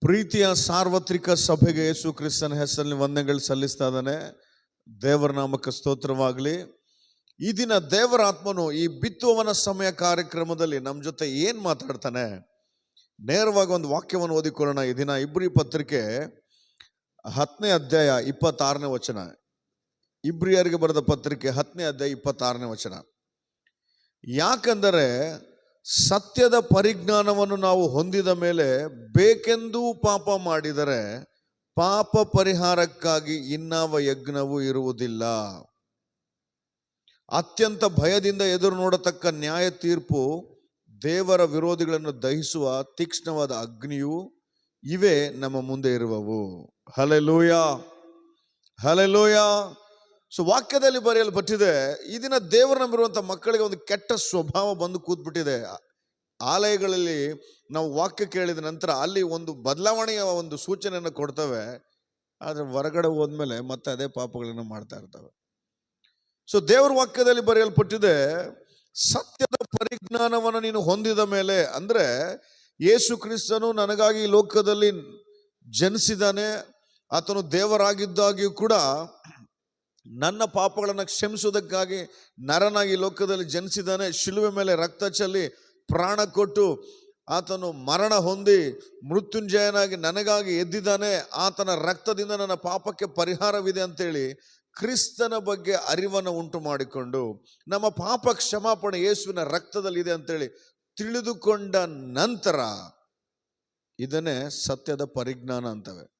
ಪ್ರೀತಿಯ ಸಾರ್ವತ್ರಿಕ ಸಭೆಗೆ ಯೇಸು ಕ್ರಿಸ್ತನ ಹೆಸರಲ್ಲಿ ವಂದನೆಗಳು ಸಲ್ಲಿಸ್ತಾ ಇದ್ದಾನೆ. ದೇವರ ನಾಮಕ ಸ್ತೋತ್ರವಾಗಲಿ. ಈ ದಿನ ದೇವರ ಆತ್ಮನು ಈ ಬಿತ್ತುವವನ ಸಮಯ ಕಾರ್ಯಕ್ರಮದಲ್ಲಿ ನಮ್ಮ ಜೊತೆ ಏನು ಮಾತಾಡ್ತಾನೆ? ನೇರವಾಗಿ ಒಂದು ವಾಕ್ಯವನ್ನು ಓದಿಕೊಳ್ಳೋಣ. ಈ ದಿನ ಇಬ್ರಿ ಪತ್ರಿಕೆ ಹತ್ತನೇ ಅಧ್ಯಾಯ ಇಪ್ಪತ್ತಾರನೇ ವಚನ. ಇಬ್ರಿಯರಿಗೆ ಬರೆದ ಪತ್ರಿಕೆ ಹತ್ತನೇ ಅಧ್ಯಾಯ ಇಪ್ಪತ್ತಾರನೇ ವಚನ. ಯಾಕಂದರೆ ಸತ್ಯದ ಪರಿಜ್ಞಾನವನ್ನು ನಾವು ಹೊಂದಿದ ಮೇಲೆ ಬೇಕೆಂದೂ ಪಾಪ ಮಾಡಿದರೆ ಪಾಪ ಪರಿಹಾರಕ್ಕಾಗಿ ಇನ್ನಾವ ಯಜ್ಞವೂ ಇರುವುದಿಲ್ಲ. ಅತ್ಯಂತ ಭಯದಿಂದ ಎದುರು ನೋಡತಕ್ಕ ನ್ಯಾಯ ತೀರ್ಪು ದೇವರ ವಿರೋಧಿಗಳನ್ನು ದಹಿಸುವ ತೀಕ್ಷ್ಣವಾದ ಅಗ್ನಿಯು ಇವೆ ನಮ್ಮ ಮುಂದೆ ಇರುವವು. ಹಲೆಲೂಯ ಹಲೆಲೂಯ ಸೊ ವಾಕ್ಯದಲ್ಲಿ ಬರೆಯಲ್ಪಟ್ಟಿದೆ, ಈ ದಿನ ದೇವರು ನಂಬಿರುವಂಥ ಮಕ್ಕಳಿಗೆ ಒಂದು ಕೆಟ್ಟ ಸ್ವಭಾವ ಬಂದು ಕೂತ್ಬಿಟ್ಟಿದೆ. ಆಲಯಗಳಲ್ಲಿ ನಾವು ವಾಕ್ಯ ಕೇಳಿದ ನಂತರ ಅಲ್ಲಿ ಒಂದು ಬದಲಾವಣೆಯ ಒಂದು ಸೂಚನೆಯನ್ನು ಕೊಡ್ತವೆ, ಆದರೆ ಹೊರಗಡೆ ಹೋದ್ಮೇಲೆ ಮತ್ತೆ ಅದೇ ಪಾಪಗಳನ್ನು ಮಾಡ್ತಾ ಇರ್ತವೆ. ಸೊ ದೇವರ ವಾಕ್ಯದಲ್ಲಿ ಬರೆಯಲ್ಪಟ್ಟಿದೆ, ಸತ್ಯದ ಪರಿಜ್ಞಾನವನ್ನು ನೀನು ಹೊಂದಿದ ಮೇಲೆ, ಅಂದ್ರೆ ಯೇಸು ಕ್ರಿಸ್ತನು ನನಗಾಗಿ ಲೋಕದಲ್ಲಿ ಜನಿಸಿದಾನೆ, ಆತನು ದೇವರಾಗಿದ್ದಾಗಿಯೂ ಕೂಡ ನನ್ನ ಪಾಪಗಳನ್ನು ಕ್ಷಮಿಸುವುದಕ್ಕಾಗಿ ನರನಾಗಿ ಲೋಕದಲ್ಲಿ ಜನಿಸಿದ್ದಾನೆ. ಶಿಲುವೆ ಮೇಲೆ ರಕ್ತ ಚೆಲ್ಲಿ ಪ್ರಾಣ ಕೊಟ್ಟು ಆತನು ಮರಣ ಹೊಂದಿ ಮೃತ್ಯುಂಜಯನಾಗಿ ನನಗಾಗಿ ಎದ್ದಿದ್ದಾನೆ. ಆತನ ರಕ್ತದಿಂದ ನನ್ನ ಪಾಪಕ್ಕೆ ಪರಿಹಾರವಿದೆ ಅಂತೇಳಿ ಕ್ರಿಸ್ತನ ಬಗ್ಗೆ ಅರಿವನ್ನು ಉಂಟು ಮಾಡಿಕೊಂಡು ನಮ್ಮ ಪಾಪ ಕ್ಷಮಾಪಣೆ ಯೇಸುವಿನ ರಕ್ತದಲ್ಲಿದೆ ಅಂತೇಳಿ ತಿಳಿದುಕೊಂಡ ನಂತರ ಇದನ್ನೇ ಸತ್ಯದ ಪರಿಜ್ಞಾನ ಅಂತವೆ.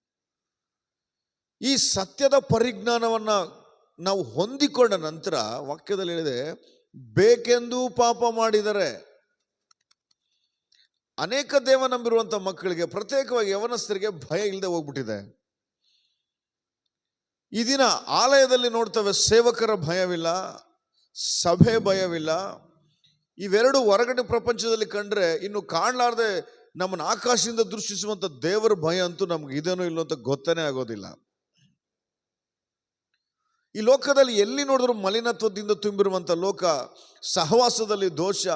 ಈ ಸತ್ಯದ ಪರಿಜ್ಞಾನವನ್ನ ನಾವು ಹೊಂದಿಕೊಂಡ ನಂತರ ವಾಕ್ಯದಲ್ಲಿ ಹೇಳಿದೆ, ಬೇಕೆಂದೂ ಪಾಪ ಮಾಡಿದರೆ ಅನೇಕ ದೇವ ನಂಬಿರುವಂತ ಮಕ್ಕಳಿಗೆ ಪ್ರತ್ಯೇಕವಾಗಿ ಯವನಸ್ಥರಿಗೆ ಭಯ ಇಲ್ಲದೆ ಹೋಗ್ಬಿಟ್ಟಿದೆ. ಈ ದಿನ ಆಲಯದಲ್ಲಿ ನೋಡ್ತವೆ ಸೇವಕರ ಭಯವಿಲ್ಲ, ಸಭೆ ಭಯವಿಲ್ಲ. ಇವೆರಡು ಹೊರಗಡೆ ಪ್ರಪಂಚದಲ್ಲಿ ಕಂಡ್ರೆ ಇನ್ನು ಕಾಣಲಾರ್ದೆ ನಮ್ಮನ್ನು ಆಕಾಶದಿಂದ ದೃಷ್ಟಿಸುವಂತ ದೇವರ ಭಯ ಅಂತೂ ನಮ್ಗೆ ಇದೇನೋ ಇಲ್ಲೋ ಅಂತ ಗೊತ್ತನೇ ಆಗೋದಿಲ್ಲ. ಈ ಲೋಕದಲ್ಲಿ ಎಲ್ಲಿ ನೋಡಿದ್ರು ಮಲಿನತ್ವದಿಂದ ತುಂಬಿರುವಂಥ ಲೋಕ, ಸಹವಾಸದಲ್ಲಿ ದೋಷ,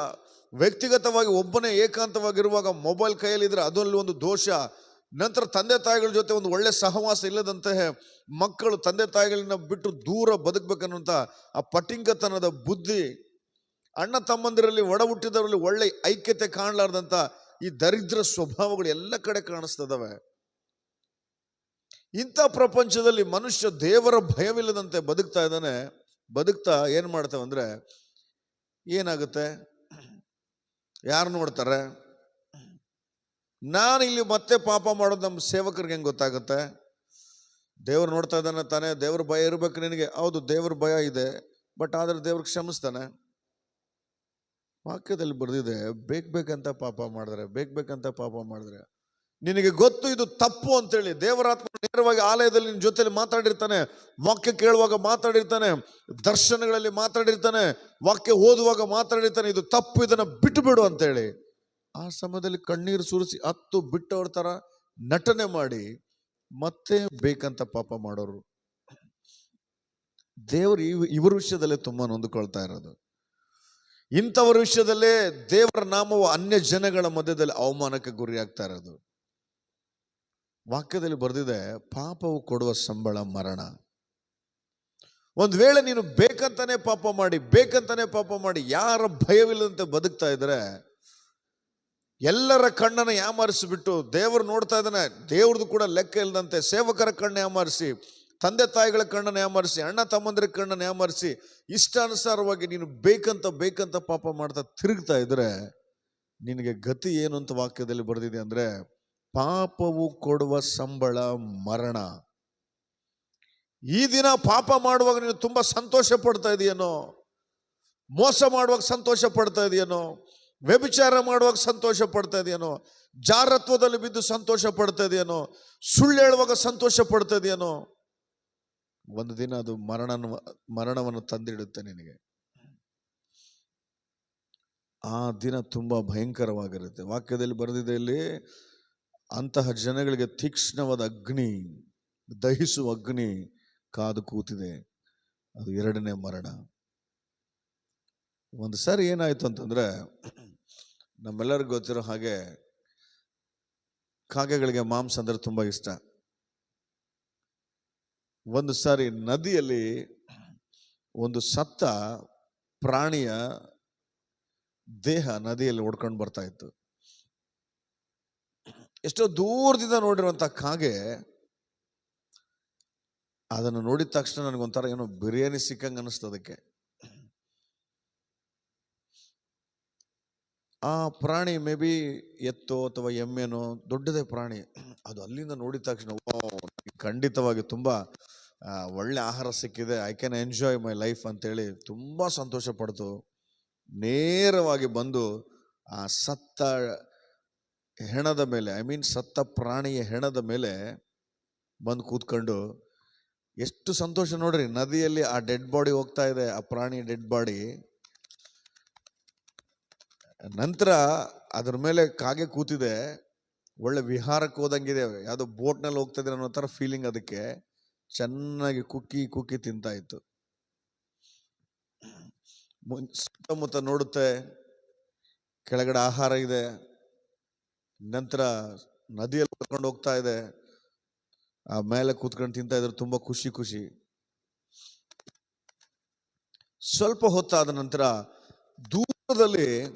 ವ್ಯಕ್ತಿಗತವಾಗಿ ಒಬ್ಬನೇ ಏಕಾಂತವಾಗಿರುವಾಗ ಮೊಬೈಲ್ ಕೈಯಲ್ಲಿದ್ದರೆ ಅದರಲ್ಲಿ ಒಂದು ದೋಷ, ನಂತರ ತಂದೆ ತಾಯಿಗಳ ಜೊತೆ ಒಂದು ಒಳ್ಳೆ ಸಹವಾಸ ಇಲ್ಲದಂತಹ ಮಕ್ಕಳು ತಂದೆ ತಾಯಿಗಳನ್ನ ಬಿಟ್ಟು ದೂರ ಬದುಕಬೇಕನ್ನುವಂಥ ಆ ಪಟಿಂಗತನದ ಬುದ್ಧಿ, ಅಣ್ಣ ತಮ್ಮಂದಿರಲ್ಲಿ ಒಡ ಹುಟ್ಟಿದವರಲ್ಲಿ ಒಳ್ಳೆ ಐಕ್ಯತೆ ಕಾಣಲಾರ್ದಂಥ ಈ ದರಿದ್ರ ಸ್ವಭಾವಗಳು ಎಲ್ಲ ಕಡೆ ಕಾಣಿಸ್ತದವೆ. ಇಂಥ ಪ್ರಪಂಚದಲ್ಲಿ ಮನುಷ್ಯ ದೇವರ ಭಯವಿಲ್ಲದಂತೆ ಬದುಕ್ತಾ ಇದ್ದಾನೆ, ಬದುಕ್ತಾ ಏನು ಅಂದ್ರೆ, ಏನಾಗುತ್ತೆ? ಯಾರು ನೋಡ್ತಾರೆ? ನಾನು ಇಲ್ಲಿ ಮತ್ತೆ ಪಾಪ ಮಾಡೋದು ನಮ್ಮ ಸೇವಕರಿಗೆ ಹೆಂಗೆ ಗೊತ್ತಾಗುತ್ತೆ? ದೇವ್ರು ನೋಡ್ತಾ ಇದ್ದಾನೆ ತಾನೇ, ದೇವ್ರ ಭಯ ಇರ್ಬೇಕು ನಿನಗೆ. ಹೌದು, ದೇವ್ರ ಭಯ ಇದೆ, ಬಟ್ ಆದ್ರೆ ದೇವ್ರಿಗೆ ಕ್ಷಮಿಸ್ತಾನೆ. ವಾಕ್ಯದಲ್ಲಿ ಬರೆದಿದೆ, ಬೇಕ್ ಬೇಕಂತ ಪಾಪ ಮಾಡಿದ್ರೆ, ಬೇಕ್ ಬೇಕಂತ ಪಾಪ ಮಾಡಿದ್ರೆ. ನಿನಗೆ ಗೊತ್ತು, ಇದು ತಪ್ಪು ಅಂತೇಳಿ. ದೇವರಾತ್ಮ ನೇರವಾಗಿ ಆಲಯದಲ್ಲಿ ನಿನ್ನ ಜೊತೆಯಲ್ಲಿ ಮಾತಾಡಿರ್ತಾನೆ. ವಾಕ್ಯ ಕೇಳುವಾಗ ಮಾತಾಡಿರ್ತಾನೆ. ದರ್ಶನಗಳಲ್ಲಿ ಮಾತಾಡಿರ್ತಾನೆ. ವಾಕ್ಯ ಓದುವಾಗ ಮಾತಾಡಿರ್ತಾನೆ. ಇದು ತಪ್ಪು, ಇದನ್ನ ಬಿಟ್ಟು ಬಿಡು ಅಂತೇಳಿ. ಆ ಸಮಯದಲ್ಲಿ ಕಣ್ಣೀರು ಸುರಿಸಿ ಹತ್ತು ಬಿಟ್ಟವ್ರ ಥರ ನಟನೆ ಮಾಡಿ ಮತ್ತೆ ಬೇಕಂತ ಪಾಪ ಮಾಡೋರು. ದೇವರು ಇವ್ ಇವರ ವಿಷಯದಲ್ಲೇ ತುಂಬ ನೊಂದುಕೊಳ್ತಾ ಇರೋದು. ಇಂಥವರ ವಿಷಯದಲ್ಲೇ ದೇವರ ನಾಮವು ಅನ್ಯ ಜನಗಳ ಮಧ್ಯದಲ್ಲಿ ಅವಮಾನಕ್ಕೆ ಗುರಿಯಾಗ್ತಾ ಇರೋದು. ವಾಕ್ಯದಲ್ಲಿ ಬರೆದಿದೆ, ಪಾಪವು ಕೊಡುವ ಸಂಬಳ ಮರಣ. ಒಂದು ವೇಳೆ ನೀನು ಬೇಕಂತಾನೆ ಪಾಪ ಮಾಡಿ, ಬೇಕಂತಾನೆ ಪಾಪ ಮಾಡಿ, ಯಾರ ಭಯವಿಲ್ಲದಂತೆ ಬದುಕ್ತಾ ಇದ್ರೆ, ಎಲ್ಲರ ಕಣ್ಣನ್ನು ಯಾಮಾರಿಸಿಬಿಟ್ಟು ದೇವರು ನೋಡ್ತಾ ಇದ್ದಾನೆ, ದೇವ್ರದ್ದು ಕೂಡ ಲೆಕ್ಕ ಇಲ್ಲದಂತೆ ಸೇವಕರ ಕಣ್ಣು ಯಾಮಾರಿಸಿ, ತಂದೆ ತಾಯಿಗಳ ಕಣ್ಣನ್ನು ಯಾಮಾರಿಸಿ, ಅಣ್ಣ ತಮ್ಮಂದಿರ ಕಣ್ಣನ್ನು ಯಾಮಾರಿಸಿ, ಇಷ್ಟಾನುಸಾರವಾಗಿ ನೀನು ಬೇಕಂತ ಬೇಕಂತ ಪಾಪ ಮಾಡ್ತಾ ತಿರುಗ್ತಾ ಇದ್ರೆ, ನಿನಗೆ ಗತಿ ಏನು ಅಂತ ವಾಕ್ಯದಲ್ಲಿ ಬರೆದಿದೆ ಅಂದ್ರೆ ಪಾಪವು ಕೊಡುವ ಸಂಬಳ ಮರಣ. ಈ ದಿನ ಪಾಪ ಮಾಡುವಾಗ ನೀನು ತುಂಬ ಸಂತೋಷ ಪಡ್ತಾ ಇದೆಯೇನೋ? ಮೋಸ ಮಾಡುವಾಗ ಸಂತೋಷ ಪಡ್ತಾ ಇದೆಯೇನೋ? ವ್ಯಭಿಚಾರ ಮಾಡುವಾಗ ಸಂತೋಷ ಪಡ್ತಾ ಇದೆಯೇನೋ? ಜಾರತ್ವದಲ್ಲಿ ಬಿದ್ದು ಸಂತೋಷ ಪಡ್ತಾ ಇದೆಯೇನೋ? ಸುಳ್ಳು ಹೇಳುವಾಗ ಸಂತೋಷ ಪಡ್ತಾ ಇದೆಯೇನೋ? ಒಂದು ದಿನ ಅದು ಮರಣ ಮರಣವನ್ನು ತಂದಿಡುತ್ತೆ ನಿನಗೆ. ಆ ದಿನ ತುಂಬಾ ಭಯಂಕರವಾಗಿರುತ್ತೆ. ವಾಕ್ಯದಲ್ಲಿ ಬರೆದಿದೆ ಇಲ್ಲಿ ಅಂತಹ ಜನಗಳಿಗೆ ತೀಕ್ಷ್ಣವಾದ ಅಗ್ನಿ, ದಹಿಸುವ ಅಗ್ನಿ ಕಾದು ಕೂತಿದೆ. ಅದು ಎರಡನೇ ಮರಣ. ಒಂದು ಸಾರಿ ಏನಾಯ್ತು ಅಂತಂದ್ರೆ, ನಮ್ಮೆಲ್ಲರಿಗೂ ಗೊತ್ತಿರೋ ಹಾಗೆ ಕಾಗೆಗಳಿಗೆ ಮಾಂಸ ಅಂದ್ರೆ ತುಂಬಾ ಇಷ್ಟ. ಒಂದು ಸಾರಿ ನದಿಯಲ್ಲಿ ಒಂದು ಸತ್ತ ಪ್ರಾಣಿಯ ದೇಹ ನದಿಯಲ್ಲಿ ಓಡ್ಕೊಂಡು ಬರ್ತಾ ಇತ್ತು. ಎಷ್ಟೋ ದೂರದಿಂದ ನೋಡಿರುವಂಥ ಕಾಗೆ, ಅದನ್ನು ನೋಡಿದ ತಕ್ಷಣ ನನಗೊಂಥರ ಏನೋ ಬಿರಿಯಾನಿ ಸಿಕ್ಕಂಗೆ ಅನ್ನಿಸ್ತು ಅದಕ್ಕೆ. ಆ ಪ್ರಾಣಿ ಮೇ ಬಿ ಎತ್ತೋ ಅಥವಾ ಎಮ್ಮೆನೋ ದೊಡ್ಡದೇ ಪ್ರಾಣಿ, ಅದು ಅಲ್ಲಿಂದ ನೋಡಿದ ತಕ್ಷಣ ಖಂಡಿತವಾಗಿ ತುಂಬ ಒಳ್ಳೆ ಆಹಾರ ಸಿಕ್ಕಿದೆ I can enjoy my life ಅಂತೇಳಿ ತುಂಬ ಸಂತೋಷ ಪಡ್ತು. ನೇರವಾಗಿ ಬಂದು ಆ ಸತ್ತ ಹೆಣದ ಮೇಲೆ ಐ ಮೀನ್ ಸತ್ತ ಪ್ರಾಣಿಯ ಹೆಣದ ಮೇಲೆ ಬಂದು ಕೂತ್ಕೊಂಡು, ಎಷ್ಟು ಸಂತೋಷ ನೋಡ್ರಿ, ನದಿಯಲ್ಲಿ ಆ ಡೆಡ್ ಬಾಡಿ ಹೋಗ್ತಾ ಇದೆ, ಆ ಪ್ರಾಣಿ ಡೆಡ್ ಬಾಡಿ ನಂತರ ಅದ್ರ ಮೇಲೆ ಕಾಗೆ ಕೂತಿದೆ, ಒಳ್ಳೆ ವಿಹಾರಕ್ಕೆ ಹೋದಂಗಿದೆ, ಯಾವುದೋ ಬೋಟ್ನಲ್ಲಿ ಹೋಗ್ತಾ ಇದ್ರೆ ಅನ್ನೋ ಥರ ಫೀಲಿಂಗ್ ಅದಕ್ಕೆ, ಚೆನ್ನಾಗಿ ಕುಕ್ಕಿ ಕುಕ್ಕಿ ತಿಂತಾ ಇತ್ತು. ಸುತ್ತಮುತ್ತ ನೋಡುತ್ತೆ, ಕೆಳಗಡೆ ಆಹಾರ ಇದೆ ನಂತರ ನದಿಯಲ್ಲಿ ಕರ್ಕೊಂಡು ಹೋಗ್ತಾ ಇದೆ. ಆ ಮೇಲೆ ಕೂತ್ಕೊಂಡು ತಿಂತಾ ಇದ್ರು, ತುಂಬಾ ಖುಷಿ ಖುಷಿ. ಸ್ವಲ್ಪ ಹೊತ್ತಾದ ನಂತರ ದೂರದಲ್ಲಿ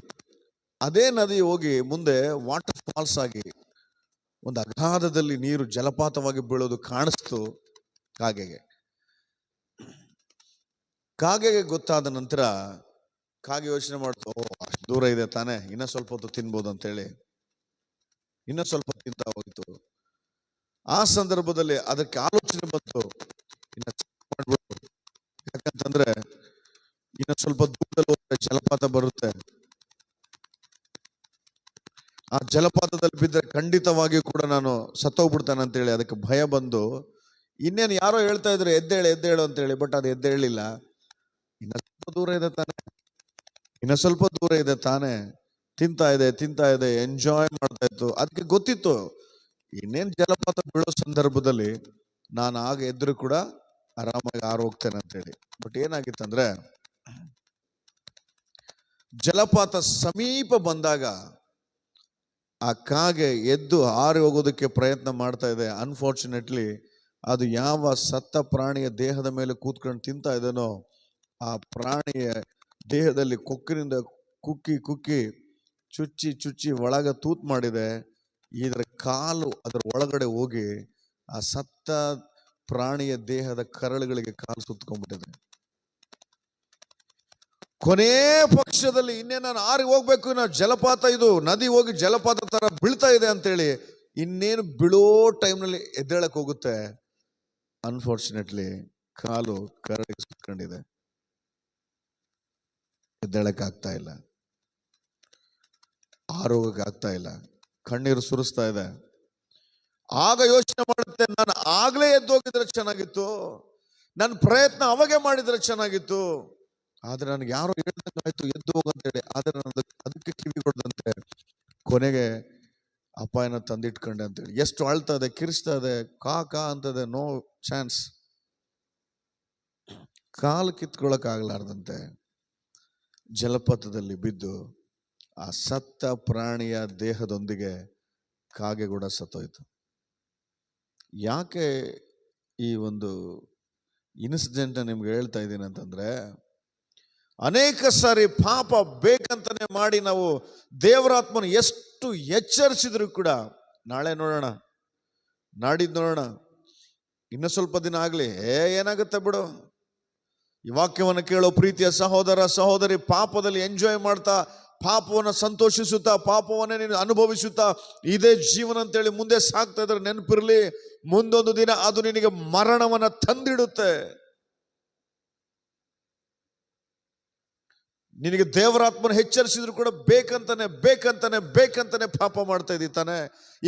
ಅದೇ ನದಿ ಹೋಗಿ ಮುಂದೆ ವಾಟರ್ ಫಾಲ್ಸ್ ಆಗಿ ಒಂದು ಅಗಾಧದಲ್ಲಿ ನೀರು ಜಲಪಾತವಾಗಿ ಬೀಳೋದು ಕಾಣಿಸ್ತು ಕಾಗೆಗೆ. ಕಾಗೆಗೆ ಗೊತ್ತಾದ ನಂತರ ಕಾಗೆ ಯೋಚನೆ ಮಾಡ್ತು, ಓ, ಅಷ್ಟು ದೂರ ಇದೆ ತಾನೇ, ಇನ್ನ ಸ್ವಲ್ಪ ಹೊತ್ತು ತಿನ್ಬೋದು ಅಂತೇಳಿ. ಇನ್ನ ಸ್ವಲ್ಪ ತಿಂತ ಹೋಗಿತ್ತು ಆ ಸಂದರ್ಭದಲ್ಲಿ ಅದಕ್ಕೆ ಆಲೋಚನೆ ಬಂತು. ಇನ್ನ ಮಾಡ್ಬೋದು. ಯಾಕಂತಂದ್ರೆ ಇನ್ನ ಸ್ವಲ್ಪ ದೂರದಲ್ಲಿ ಹೋದ್ರೆ ಜಲಪಾತ ಬರುತ್ತೆ. ಆ ಜಲಪಾತದಲ್ಲಿ ಬಿದ್ದರೆ ಖಂಡಿತವಾಗಿಯೂ ಕೂಡ ನಾನು ಸತ್ತೋಗ್ಬಿಡ್ತಾನೆ ಅಂತೇಳಿ ಅದಕ್ಕೆ ಭಯ ಬಂದು, ಇನ್ನೇನು ಯಾರೋ ಹೇಳ್ತಾ ಇದ್ರು, ಎದ್ದೇಳು ಎದ್ದೇಳು ಅಂತೇಳಿ, ಬಟ್ ಅದು ಎದ್ದೇಳಿಲ್ಲ. ಇನ್ನ ಸ್ವಲ್ಪ ದೂರ ಇದೆ ತಾನೆ. ಇನ್ನ ಸ್ವಲ್ಪ ದೂರ ಇದೆ ತಾನೆ. ತಿಂತಾ ಇದೆ ತಿಂತಾ ಇದೆ ಎಂಜಾಯ್ ಮಾಡ್ತಾ ಇತ್ತು. ಅದಕ್ಕೆ ಗೊತ್ತಿತ್ತು, ಇನ್ನೇನ್ ಜಲಪಾತ ಬೀಳೋ ಸಂದರ್ಭದಲ್ಲಿ ನಾನು ಆಗ ಎದ್ರು ಕೂಡ ಆರಾಮಾಗಿ ಆರು ಹೋಗ್ತೇನೆ ಅಂತೇಳಿ ಬಟ್ ಏನಾಗಿತ್ತಂದ್ರೆ, ಜಲಪಾತ ಸಮೀಪ ಬಂದಾಗ ಆ ಕಾಗೆ ಎದ್ದು ಹಾರಿ ಹೋಗೋದಕ್ಕೆ ಪ್ರಯತ್ನ ಮಾಡ್ತಾ ಇದೆ. ಅನ್ಫಾರ್ಚುನೇಟ್ಲಿ ಅದು ಯಾವ ಸತ್ತ ಪ್ರಾಣಿಯ ದೇಹದ ಮೇಲೆ ಕೂತ್ಕೊಂಡು ತಿಂತಾ ಇದೇನೋ, ಆ ಪ್ರಾಣಿಯ ದೇಹದಲ್ಲಿ ಕೊಕ್ಕಿನಿಂದ ಕುಕ್ಕಿ ಕುಕ್ಕಿ ಚುಚ್ಚಿ ಚುಚ್ಚಿ ಒಳಗೆ ತೂತ್ ಮಾಡಿದೆ, ಇದರ ಕಾಲು ಅದರ ಒಳಗಡೆ ಹೋಗಿ ಆ ಸತ್ತ ಪ್ರಾಣಿಯ ದೇಹದ ಕರಳುಗಳಿಗೆ ಕಾಲು ಸುತ್ತಕೊಂಡ್ಬಿಟ್ಟಿದೆ. ಕೊನೇ ಪಕ್ಷದಲ್ಲಿ ಇನ್ನೇ ನಾನು ಆರಿ ಹೋಗ್ಬೇಕು ನಾ ಜಲಪಾತ ಇದು, ನದಿ ಹೋಗಿ ಜಲಪಾತ ತರ ಬೀಳ್ತಾ ಇದೆ ಅಂತೇಳಿ ಇನ್ನೇನು ಬೀಳೋ ಟೈಮ್ನಲ್ಲಿ ಎದ್ದೇಳಕ್ ಹೋಗುತ್ತೆ. ಅನ್ಫಾರ್ಚುನೇಟ್ಲಿ ಕಾಲು ಕರಡಿಗೆ ಸುತ್ಕೊಂಡಿದೆ ಎದ್ದೇಳಕ್ ಆಗ್ತಾ ಇಲ್ಲ. ಆರೋಗ್ಯಕ್ಕೆ ಆಗ್ತಾ ಇಲ್ಲ. ಕಣ್ಣೀರು ಸುರಿಸ್ತಾ ಇದೆ. ಆಗ ಯೋಚನೆ ಮಾಡುತ್ತೆ, ನಾನು ಆಗ್ಲೇ ಎದ್ದೋಗಿದ್ರೆ ಚೆನ್ನಾಗಿತ್ತು. ನನ್ನ ಪ್ರಯತ್ನ ಅವಾಗೆ ಮಾಡಿದ್ರೆ ಚೆನ್ನಾಗಿತ್ತು. ಆದ್ರೆ ನನಗೆ ಯಾರೋ ಹೇಳಿದಂಗಾಯ್ತು ಎದ್ದು ಹೋಗಂತೇಳಿ ಆದ್ರೆ ನಾನು ಅದಕ್ಕೆ ಕಿವಿ ಕೊಡದಂತೆ. ಕೊನೆಗೆ ಅಪಾಯನ ತಂದಿಟ್ಕೊಂಡೆ ಅಂತೇಳಿ ಎಷ್ಟು ಅಳ್ತಾ ಇದೆ, ಕಿರಿಸ್ತಾ ಇದೆ, ಕಾ ಕಾ ಅಂತದೆ ನೋ ಚಾನ್ಸ್. ಕಾಲು ಕಿತ್ಕೊಳಕ್ ಆಗ್ಲಾರ್ದಂತೆ ಜಲಪಾತದಲ್ಲಿ ಬಿದ್ದು ಆ ಸತ್ತ ಪ್ರಾಣಿಯ ದೇಹದೊಂದಿಗೆ ಕಾಗೆ ಕೂಡ ಸತ್ತೋಯ್ತು. ಯಾಕೆ ಈ ಒಂದು ಇನ್ಸಿಡೆಂಟ್ ನಿಮ್ಗೆ ಹೇಳ್ತಾ ಇದ್ದೀನಿ ಅಂತಂದ್ರೆ, ಅನೇಕ ಸಾರಿ ಪಾಪ ಬೇಕಂತನೇ ಮಾಡಿ ನಾವು ದೇವರಾತ್ಮನ ಎಷ್ಟು ಎಚ್ಚರಿಸಿದ್ರು ಕೂಡ, ನಾಳೆ ನೋಡೋಣ, ನಾಡಿದ್ದು ನೋಡೋಣ, ಇನ್ನು ಸ್ವಲ್ಪ ದಿನ ಆಗಲಿ, ಏ, ಏನಾಗುತ್ತೆ ಬಿಡು? ಈ ವಾಕ್ಯವನ್ನು ಕೇಳೋ ಪ್ರೀತಿಯ ಸಹೋದರ, ಸಹೋದರಿ ಪಾಪದಲ್ಲಿ ಎಂಜಾಯ್ ಮಾಡ್ತಾ ಪಾಪವನ್ನು ಸಂತೋಷಿಸುತ್ತಾ, ಪಾಪವನ್ನೇ ನೀನು ಅನುಭವಿಸುತ್ತಾ, ಇದೇ ಜೀವನ ಅಂತೇಳಿ ಮುಂದೆ ಸಾಗ್ತಾ ಇದ್ರೆ ನೆನಪಿರಲಿ, ಮುಂದೊಂದು ದಿನ ಅದು ನಿನಗೆ ಮರಣವನ್ನು ತಂದಿಡುತ್ತೆ. ನಿನಗೆ ದೇವರಾತ್ಮನ ಎಚ್ಚರಿಸಿದ್ರು ಕೂಡ ಬೇಕಂತಾನೆ ಬೇಕಂತಾನೆ ಬೇಕಂತಾನೆ ಪಾಪ ಮಾಡ್ತಾ ತಾನೆ.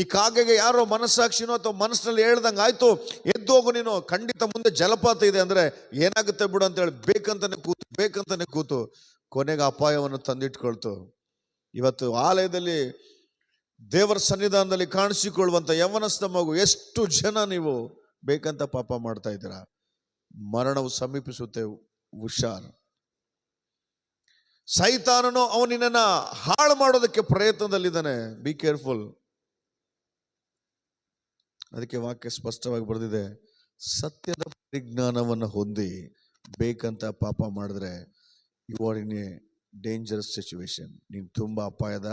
ಈ ಕಾಗೆಗೆ ಯಾರೋ ಮನಸ್ಸಾಕ್ಷಿನೋ ಅಥವಾ ಮನಸ್ಸಿನಲ್ಲಿ ಹೇಳ್ದಂಗೆ ಆಯ್ತು ಎದ್ದೋಗು ನೀನು, ಖಂಡಿತ ಮುಂದೆ ಜಲಪಾತ ಇದೆ ಅಂದ್ರೆ ಏನಾಗುತ್ತೆ ಬಿಡು ಅಂತೇಳಿ ಬೇಕಂತಾನೆ ಕೂತು ಬೇಕಂತಾನೆ ಕೂತು. ಕೊನೆಗೆ ಅಪಾಯವನ್ನು ತಂದಿಟ್ಕೊಳ್ತು. ಇವತ್ತು ಆಲಯದಲ್ಲಿ ದೇವರ ಸನ್ನಿಧಾನದಲ್ಲಿ ಕಾಣಿಸಿಕೊಳ್ಳುವಂಥ ಯವನಸ್ಥ ಮಗು, ಎಷ್ಟು ಜನ ನೀವು ಬೇಕಂತ ಪಾಪ ಮಾಡ್ತಾ ಇದ್ದೀರಾ? ಮರಣವು ಸಮೀಪಿಸುತ್ತೆ, ಹುಷಾರ್. ಸೈತಾನನು ಅವನಿನ್ನ ಹಾಳು ಮಾಡೋದಕ್ಕೆ ಪ್ರಯತ್ನದಲ್ಲಿದ್ದಾನೆ. ಬಿ ಕೇರ್ಫುಲ್ ಅದಕ್ಕೆ ವಾಕ್ಯ ಸ್ಪಷ್ಟವಾಗಿ ಬರೆದಿದೆ, ಸತ್ಯದ ಪರಿಜ್ಞಾನವನ್ನು ಹೊಂದಿ ಬೇಕಂತ ಪಾಪ ಮಾಡಿದ್ರೆ you are in a dangerous situation ನೀನು ತುಂಬ ಅಪಾಯದ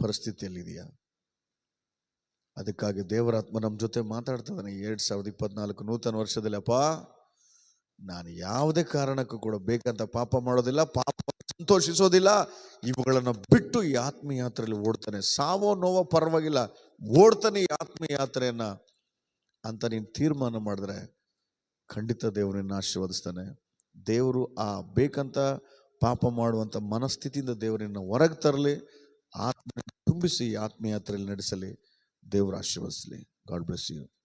ಪರಿಸ್ಥಿತಿಯಲ್ಲಿದೆಯಾ ಅದಕ್ಕಾಗಿ ದೇವರಾತ್ಮ ನಮ್ಮ ಜೊತೆ ಮಾತಾಡ್ತಿದ್ದಾನೆ. ಎರಡು ಸಾವಿರದ ಇಪ್ಪತ್ನಾಲ್ಕು ನೂತನ ವರ್ಷದಲ್ಲಿ ಅಪ್ಪ, ನಾನು ಯಾವುದೇ ಕಾರಣಕ್ಕೂ ಕೂಡ ಬೇಕಂತ ಪಾಪ ಮಾಡೋದಿಲ್ಲ, ಪಾಪ ಸಂತೋಷಿಸೋದಿಲ್ಲ. ಇವುಗಳನ್ನು ಬಿಟ್ಟು ಈ ಆತ್ಮೀಯ ಯಾತ್ರೆಯಲ್ಲಿ ಓಡ್ತಾನೆ. ಸಾವೋ ನೋವೋ ಪರವಾಗಿಲ್ಲ. ಓಡ್ತಾನೆ ಈ ಆತ್ಮೀಯ ಯಾತ್ರೆಯನ್ನ ಅಂತ ನೀನು ತೀರ್ಮಾನ ಮಾಡಿದ್ರೆ ಖಂಡಿತ ದೇವರನ್ನ ಆಶೀರ್ವದಿಸ್ತಾನೆ. ದೇವರು ಆ ಬೇಕಂತ ಪಾಪ ಮಾಡುವಂಥ ಮನಸ್ಥಿತಿಯಿಂದ ದೇವರನ್ನು ಹೊರಗೆ ತರಲಿ ಆತ್ಮ ತುಂಬಿಸಿ ಆತ್ಮೀಯಾತ್ರೆಯಲ್ಲಿ ಆತ್ಮೀಯ ಯಾತ್ರೆಯಲ್ಲಿ ನಡೆಸಲಿ. ದೇವರು ಆಶೀರ್ವದಿಸಲಿ. God bless you